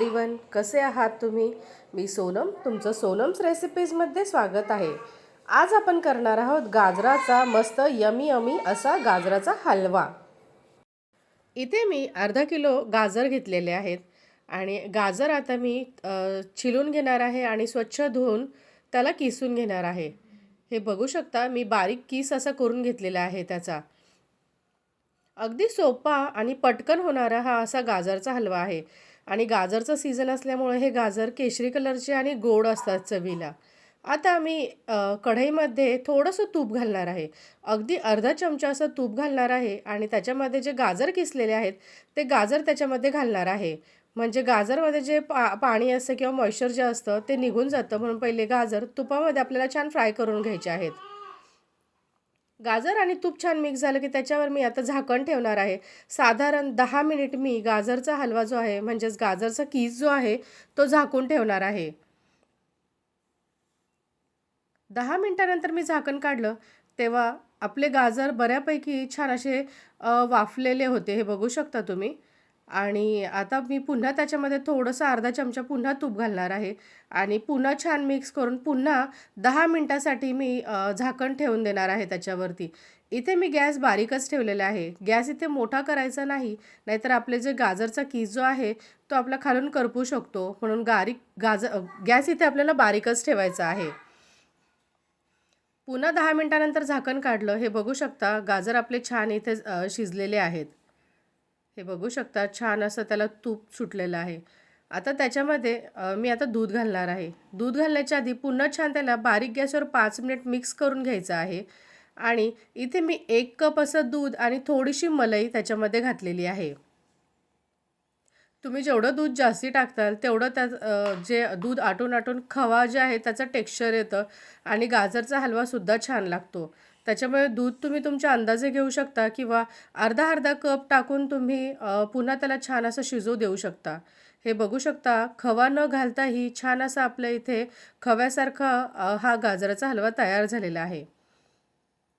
Everyone कसे आहात तुम्ही? मी सोनम तुमचं सोनम्स रेसिपीजमध्ये स्वागत आहे. आज आपण करणार आहोत गाजराचा मस्त यमी यमी असा गाजराचा हलवा. इथे मी अर्धा किलो गाजर घेतलेले आहेत आणि गाजर आता मी चिलून छिलून घेणार आहे आणि स्वच्छ धुवून त्याला किसून घेणार आहे. हे बघू शकता मी बारीक किस असा करून घेतलेला आहे त्याचा. अगदी सोपा आणि पटकन होणारा हा असा गाजरचा हलवा आहे. आणि गाजरचं सीझन असल्यामुळे हे गाजर केशरी कलरचे आणि गोड असतात चवीला. आता मी कढईमध्ये थोडंसं तूप घालणार आहे. अगदी अर्धा चमचा असं तूप घालणार आहे आणि त्याच्यामध्ये जे गाजर किसलेले आहेत ते गाजर त्याच्यामध्ये घालणार आहे. म्हणजे गाजरमध्ये जे पा पाणी असतं किंवा मॉइश्चर जे असतं ते निघून जातं म्हणून पहिले गाजर तुपामध्ये आपल्याला छान फ्राय करून घ्यायचे आहेत. गाजर आणि तूप छान मिक्स झालं की त्याच्यावर मी आता झाकण ठेवणार आहे. साधारण दहा मिनिट मी गाजरचा हलवा जो आहे म्हणजेच गाजरचा कीस जो आहे तो झाकून ठेवणार आहे. दहा मिनटानंतर मी झाकण काढलं तेव्हा आपले गाजर बऱ्यापैकी छान असे वाफलेले होते हे बघू शकता तुम्ही. आणि आता मी पुन्हा त्याच्यामध्ये थोडंसं अर्धा चमचा पुन्हा तूप घालणार आहे. आणि पुन्हा छान मिक्स करून पुन्हा दहा मिनटासाठी मी झाकण ठेवून देणार आहे त्याच्यावरती. इथे मी गॅस बारीकच ठेवलेला आहे. गॅस इथे मोठा करायचा नाही नाहीतर आपले जे गाजरचा कीस जो आहे तो आपला खालून करपू शकतो. म्हणून गारीक गाजर गॅस इथे आपल्याला बारीकच ठेवायचा आहे. पुन्हा दहा मिनटानंतर झाकण काढलं. हे बघू शकता गाजर आपले छान इथे शिजलेले आहेत. हे बघू शकता. छान असं त्याला तूप सुटलेलं आहे. आता त्याच्यामध्ये मी आता दूध घालणार आहे. दूध घालण्याच्या आधी पुन्हा छान त्याला बारीक गॅसवर पाच मिनिट मिक्स करून घ्यायचं आहे. आणि इथे मी एक कप असं दूध आणि थोडीशी मलाई त्याच्यामध्ये घातलेली आहे. तुम्ही जेवढं दूध जास्ती टाकताल तेवढं त्या जे दूध आटून आटून खवा जे आहे त्याचं टेक्स्चर येतं आणि गाजरचा हलवासुद्धा छान लागतो. त्याच्यामुळे दूध तुम्ही तुमच्या अंदाजे घेऊ शकता किंवा अर्धा अर्धा कप टाकून तुम्ही पुन्हा त्याला छान असं शिजवू देऊ शकता. हे बघू शकता खवा न घालताही छान असा आपल्या इथे खव्यासारखा हा गाजराचा हलवा तयार झालेला आहे.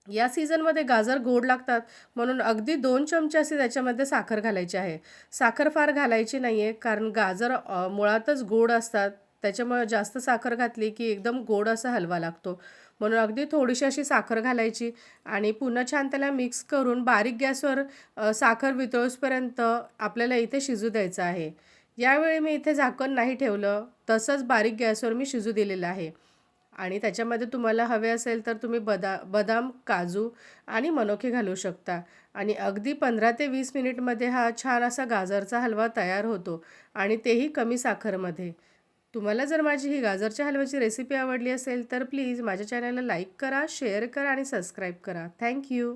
या सीझनमध्ये गाजर गोड लागतात म्हणून अगदी दोन चमचे असे त्याच्यामध्ये साखर घालायची आहे. साखर फार घालायची नाही आहे कारण गाजर मुळातच गोड असतात. त्याच्यामुळे जास्त साखर घातली की एकदम गोड असा हलवा लागतो. म्हणून अगदी थोडीशी अशी साखर घालायची आणि पुन्हा छान त्याला मिक्स करून बारीक गॅसवर साखर वितळूसपर्यंत आपल्याला इथे शिजू द्यायचं आहे. यावेळी मी इथे झाकण नाही ठेवलं तसंच बारीक गॅसवर मी शिजू दिलेलं आहे. आणि त्याच्यामध्ये तुम्हाला हवे असेल तर तुम्ही बदा बदाम काजू आणि मनोखे घालू शकता. आणि अगदी पंधरा ते वीस मिनिटमध्ये हा छान असा गाजरचा हलवा तयार होतो आणि तेही कमी साखरमध्ये. तुम्हाला जर माझी ही गाजरच्या हलव्याची रेसिपी आवडली असेल तर प्लीज माझ्या चॅनलला लाईक करा शेअर करा आणि सबस्क्राईब करा. थँक्यू